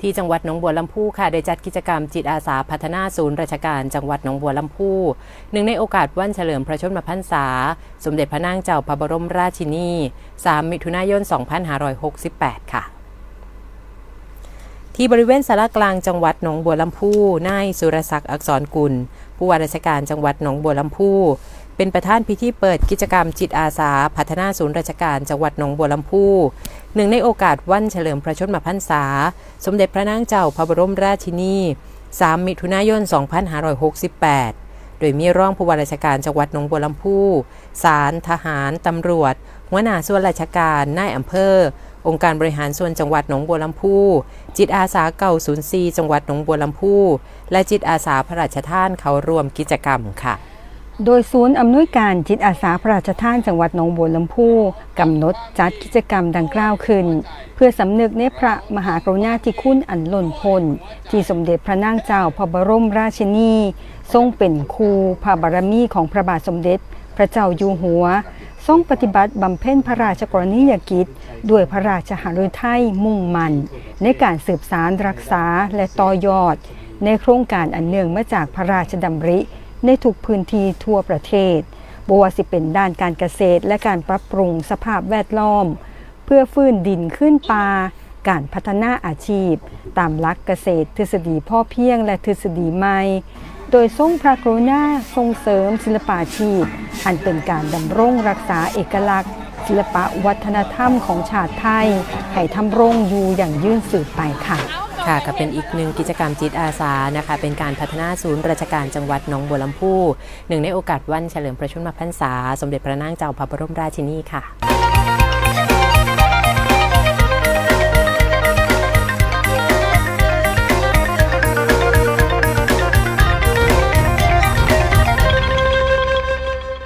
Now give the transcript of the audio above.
ที่จังหวัดหนองบัวลำพูค่ะได้จัดกิจกรรมจิตอาสาพัฒนาศูนย์ราชการจังหวัดหนองบัวลำพูหนึ่งในโอกาสวันเฉลิมพระชนมพรรษา สมเด็จพระนางเจ้าพระบรมราชินี 3 มิถุนายน 2568 ค่ะที่บริเวณสารกลางจังหวัดหนองบัวลำพู นายสุรศักดิ์อักษรกุล ผู้ว่าราชการจังหวัดหนองบัวลำพู เป็นประธานพิธีเปิดกิจกรรมจิตอาสา พัฒนาศูนย์ราชการจังหวัดหนองบัวลำพู หนึ่งในโอกาสวันเฉลิมพระชนมพรรษา สมเด็จพระนางเจ้าพระบรมราชินี 3 มิถุนายน 2568 โดยมีร่องผู้ว่าราชการจังหวัดหนองบัวลำพูศาลทหาร ตำรวจ หัวหน้าส่วนราชการนายอำเภอ องค์การบริหารส่วนจังหวัดหนองบัวลำพู จิตอาสาเก่าศูนย์ซีจังหวัดหนองบัวลำพู และจิตอาสาพระราชทานเขาร่วมกิจกรรมค่ะ โดยศูนย์อำนวยการจิตอาสาพระราชทานจังหวัดหนองบัวลำพูกำหนดจัดกิจกรรมดังกล่าวขึ้น เพื่อสำนึกในพระมหากรุณาธิคุณอันล้นพ้นที่สมเด็จพระนางเจ้าพระบรมราชินี ทรงเป็นครูพระบารมีของพระบาทสมเด็จ พระเจ้าอยู่หัว ทรงปฏิบัติบำเพ็ญพระราชกรณียกิจ ด้วยพระราชหฤทัยมุ่งมั่นในการสืบสารรักษาและต่อยอด ในโครงการอันเนื่องมาจากพระราชดำริ ในทุกพื้นที่ทั่วประเทศบว่าสิเป็นด้านการเกษตรและการปรับปรุงสภาพแวดล้อม เพื่อฟื้นดินขึ้นปลาการพัฒนาอาชีพ ตามหลักเกษตรทฤษฎีพ่อเพียงและทฤษฎีใหม่โดยทรงพระกรุณาทรงเสริมศิลปาชีพ อันเป็นการดำรงรักษาเอกลักษณ์ ศิลปะวัฒนธรรมของชาติไทย ให้ทำรงอยู่อย่างยืนสืบไปค่ะ ค่ะก็เป็นอีกหนึ่งกิจกรรมจิตอาสานะคะ เป็นการพัฒนาศูนย์ราชการจังหวัดหนองบัวลำพูหนึ่งในโอกาสวันเฉลิมพระชนมพรรษา สมเด็จพระนางเจ้าพระบรมราชินีค่ะ